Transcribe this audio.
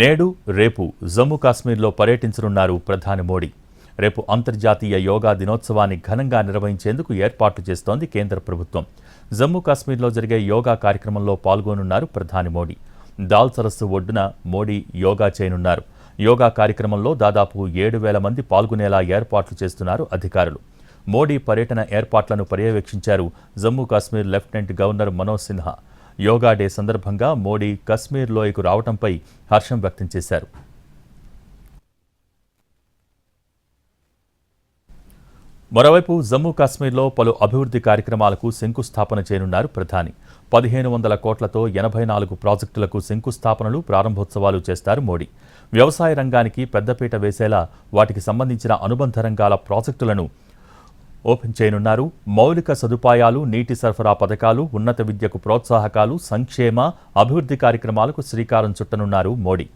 నేడు రేపు జమ్మూ కాశ్మీర్లో పర్యటించనున్నారు ప్రధాని మోడీ. రేపు అంతర్జాతీయ యోగా దినోత్సవాన్ని ఘనంగా నిర్వహించేందుకు ఏర్పాట్లు చేస్తోంది కేంద్ర ప్రభుత్వం. జమ్మూ కాశ్మీర్లో జరిగే యోగా కార్యక్రమంలో పాల్గొనున్నారు ప్రధాని మోడీ. దాల్ సరస్సు ఒడ్డున మోడీ యోగా చేయనున్నారు. యోగా కార్యక్రమంలో దాదాపు ఏడు వేల మంది పాల్గొనేలా ఏర్పాట్లు చేస్తున్నారు అధికారులు. మోడీ పర్యటన ఏర్పాట్లను పర్యవేక్షించారు Jammu Kashmir lieutenant governor Manoj Sinha. Yoga day సందర్భంగా మోడీ కశ్మీర్ లోయకు రావడంపై హర్షం వ్యక్తం చేశారు. మరోవైపు జమ్మూ కాశ్మీర్లో పలు అభివృద్ధి కార్యక్రమాలకు శంకుస్థాపన చేయనున్నారు ప్రధాని. పదిహేను వందల కోట్లతో ఎనభై నాలుగు ప్రాజెక్టులకు శంకుస్థాపనలు ప్రారంభోత్సవాలు చేస్తారు మోడీ. వ్యవసాయ రంగానికి పెద్దపీట వేసేలా వాటికి సంబంధించిన అనుబంధ రంగాల ప్రాజెక్టులను ఓపెన్ చేయనున్నారు. మౌలిక సదుపాయాలు నీటి సరఫరా పథకాలు ఉన్నత విద్యకు ప్రోత్సాహకాలు సంక్షేమ అభివృద్ధి కార్యక్రమాలకు శ్రీకారం చుట్టనున్నారు మోడీ.